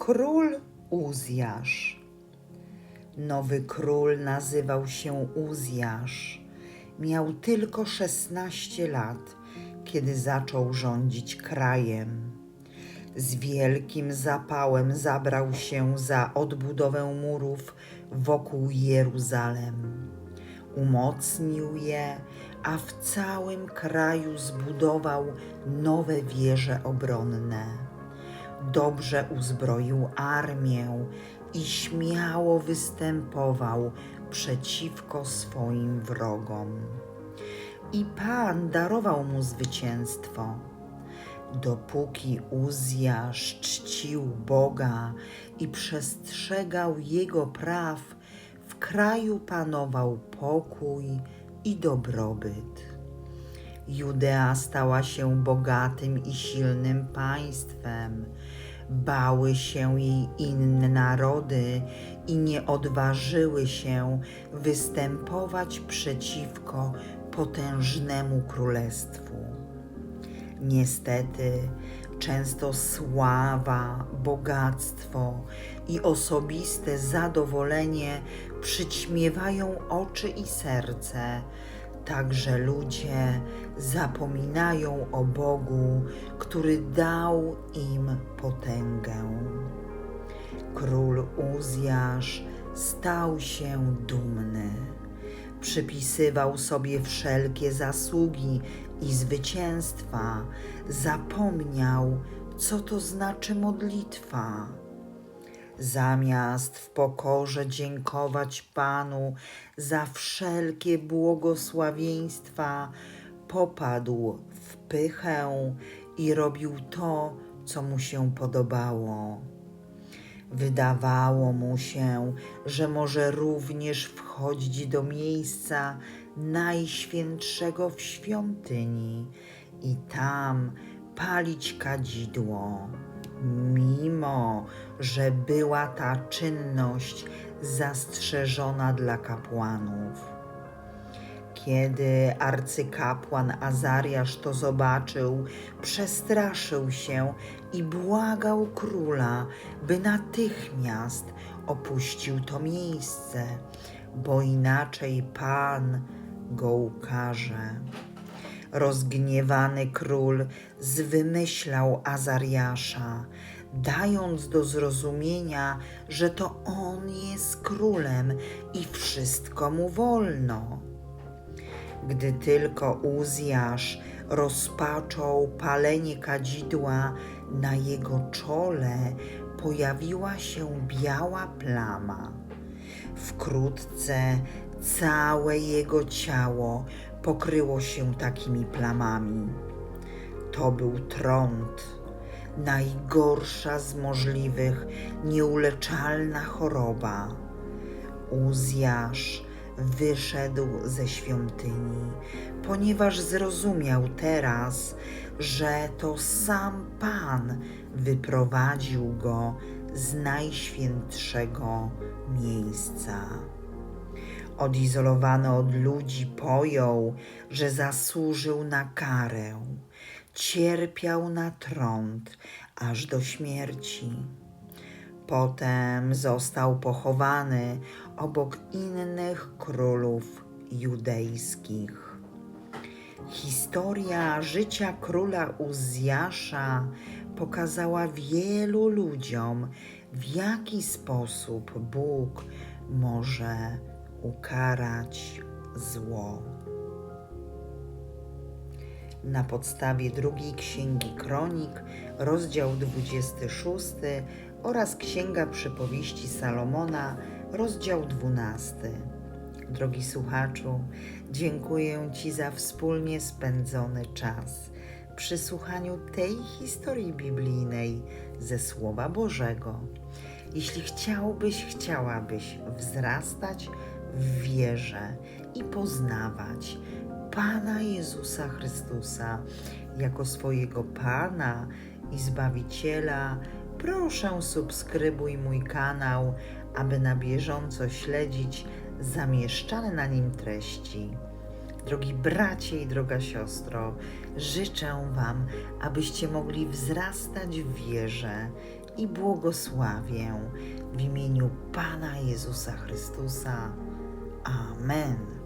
Król Uzjasz. Nowy król nazywał się Uzjasz. Miał tylko 16 lat, kiedy zaczął rządzić krajem. Z wielkim zapałem zabrał się za odbudowę murów wokół Jeruzalem. Umocnił je, a w całym kraju zbudował nowe wieże obronne dobrze uzbroił armię i śmiało występował przeciwko swoim wrogom. I Pan darował mu zwycięstwo. Dopóki Uzjasz czcił Boga i przestrzegał Jego praw, w kraju panował pokój i dobrobyt. Judea stała się bogatym i silnym państwem. Bały się jej inne narody i nie odważyły się występować przeciwko potężnemu królestwu. Niestety, często sława, bogactwo i osobiste zadowolenie przyćmiewają oczy i serce Także ludzie zapominają o Bogu, który dał im potęgę. Król Uzjasz stał się dumny. Przypisywał sobie wszelkie zasługi i zwycięstwa. Zapomniał, co to znaczy modlitwa Zamiast w pokorze dziękować Panu za wszelkie błogosławieństwa, popadł w pychę i robił to, co mu się podobało. Wydawało mu się, że może również wchodzić do miejsca najświętszego w świątyni i tam palić kadzidło mimo że była ta czynność zastrzeżona dla kapłanów. Kiedy arcykapłan Azariasz to zobaczył, przestraszył się i błagał króla, by natychmiast opuścił to miejsce, bo inaczej Pan go ukarze. Rozgniewany król zwymyślał Azariasza, dając do zrozumienia, że to on jest królem i wszystko mu wolno. Gdy tylko Uzjasz rozpaczął palenie kadzidła, na jego czole pojawiła się biała plama. Wkrótce całe jego ciało pokryło się takimi plamami. To był trąd, najgorsza z możliwych, nieuleczalna choroba. Uzjasz wyszedł ze świątyni, ponieważ zrozumiał teraz, że to sam Pan wyprowadził go z najświętszego miejsca odizolowany od ludzi, pojął, że zasłużył na karę. Cierpiał na trąd aż do śmierci. Potem został pochowany obok innych królów judejskich. Historia życia króla Uzjasza pokazała wielu ludziom, w jaki sposób Bóg może ukarać zło. Na podstawie drugiej księgi Kronik, rozdział 26 oraz księga przypowieści Salomona, rozdział 12. Drogi słuchaczu, dziękuję Ci za wspólnie spędzony czas przy słuchaniu tej historii biblijnej ze Słowa Bożego. Jeśli chciałbyś, chciałabyś wzrastać w wierze i poznawać Pana Jezusa Chrystusa jako swojego Pana i Zbawiciela, proszę subskrybuj mój kanał, aby na bieżąco śledzić zamieszczane na nim treści. Drogi bracie i droga siostro, życzę Wam, abyście mogli wzrastać w wierze i błogosławię w imieniu Pana Jezusa Chrystusa. Amen.